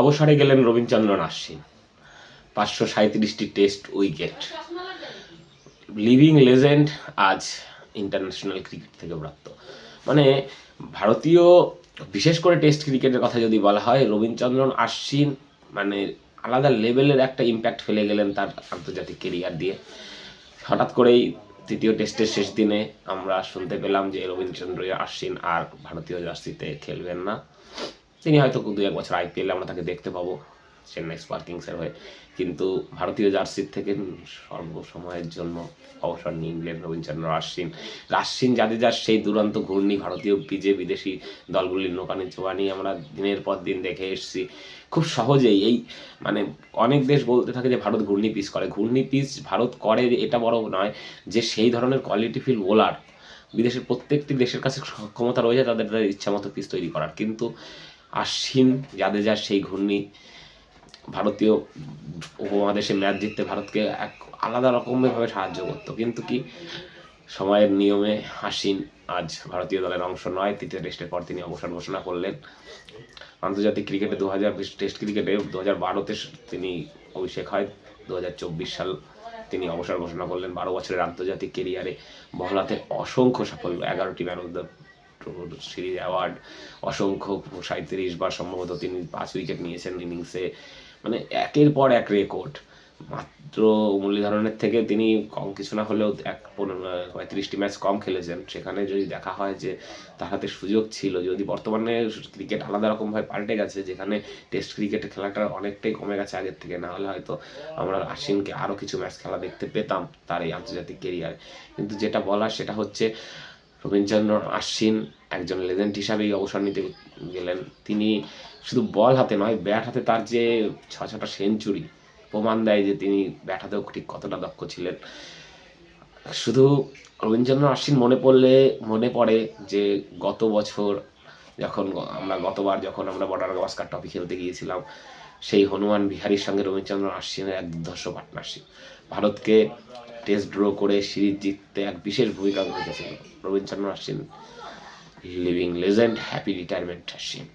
অবসরে গেলেন রবীন্দ্রচন্দ্রন আশ্বিন পাঁচশো সাঁত্রিশটি টেস্ট উইকেট লিভিং লেজেন্ড আজ ইন্টারন্যাশনাল ক্রিকেট থেকে প্রাপ্ত। মানে ভারতীয়, বিশেষ করে টেস্ট ক্রিকেটের কথা যদি বলা হয় রবীন্দ্রচন্দ্রন আশ্বিন মানে আলাদা লেভেলের একটা ইম্প্যাক্ট ফেলে গেলেন তার আন্তর্জাতিক কেরিয়ার দিয়ে। হঠাৎ করেই তৃতীয় টেস্টের শেষ দিনে আমরা শুনতে পেলাম যে রবীন্দ্রচন্দ্র আশ্বিন আর ভারতীয় জার্সিতে খেলবেন না। তিনি হয়তো দু এক বছর আইপিএলে আমরা তাকে দেখতে পাবো, চেন্নাই সুপার কিংসের হয়ে। কিন্তু ভারতীয় জার্সির থেকে সর্বসময়ের জন্য অবসর নিয়ে নিলেন রবীন্দ্রচন্দ্র আশ্বিন আশ্বিন জাদেজার সেই দুরন্ত ঘূর্ণি ভারতীয় পিজে বিদেশি দলগুলির নোকানি চোয়ানি আমরা দিনের পর দিন দেখে এসেছি। খুব সহজেই এই মানে অনেক দেশ বলতে থাকে যে ভারত ঘূর্ণি পিচ করে। ঘূর্ণি পিচ ভারত করে এটা বড় নয় যে সেই ধরনের কোয়ালিটিফুল বোলার বিদেশের প্রত্যেকটি দেশের কাছে ক্ষমতা রয়েছে তাদের তাদের ইচ্ছা মতো পিচ তৈরি করার। কিন্তু আশ্বিন জাদেজার সেই ঘূর্ণি ভারতীয় উপমহাদেশে ম্যাচ জিততে ভারতকে এক আলাদা রকমভাবে সাহায্য করতো। কিন্তু কি? সময়ের নিয়মে হাসিন আজ ভারতীয় দলের অংশ নয়। তৃতীয় টেস্টের পর তিনি অবসর ঘোষণা করলেন। আন্তর্জাতিক ক্রিকেটে দু হাজার বিশ টেস্ট ক্রিকেটে দু হাজার বারোতে তিনি অভিষেক হয়। দু চব্বিশ সাল তিনি অবসর ঘোষণা করলেন। বারো বছরের আন্তর্জাতিক কেরিয়ারে বহলাতে অসংখ্য সাফল্য। এগারোটি man of the series award, অসংখ্য সাঁত্রিশ সম্ভবত তিনি পাঁচ উইকেট নিয়েছেন ইনিংসে। মানে একের পর এক রেকর্ড। মাত্র মুরলীধরনের থেকে তিনি কম কিছু না হলেও এক পঁয়ত্রিশটি ম্যাচ কম খেলেছেন। সেখানে যদি দেখা হয় যে তার হাতে সুযোগ ছিল, যদি বর্তমানে ক্রিকেট আলাদা রকমভাবে পাল্টে গেছে, যেখানে টেস্ট ক্রিকেটে খেলাটা অনেকটাই কমে গেছে আগের থেকে, না হলে হয়তো আমরা আশ্বিনকে আরও কিছু ম্যাচ খেলা দেখতে পেতাম তার এই আন্তর্জাতিক কেরিয়ারে কিন্তু যেটা বলার সেটা হচ্ছে রবীন্দ্রচন্দ্র আশ্বিন একজন লেজেন্ড হিসাবেই অবসর নিতে গেলেন। তিনি শুধু বল হাতে নয়, ব্যাট হাতে তার যে ছ ছটা সেঞ্চুরি প্রমাণ দেয় যে তিনি ব্যাট হাতেও ঠিক কতটা দক্ষ ছিলেন। শুধু রবীন্দ্রচন্দ্র আশ্বিন মনে পড়লে, মনে পড়ে যে গত বছর যখন আমরা গতবার যখন আমরা বর্ডার গাভাস্কার ট্রফি খেলতে গিয়েছিলাম সেই হনুমান বিহারীর সঙ্গে রবীন্দ্রচন্দ্র আশ্বিনের এক দুর্ধর্ষ পার্টনারশিপ ভারতকে টেস্ট ড্র করে সিরিজ জিততে এক বিশেষ ভূমিকা রেখেছিল Ravichandran Ashwin living legend happy retirement Ashwin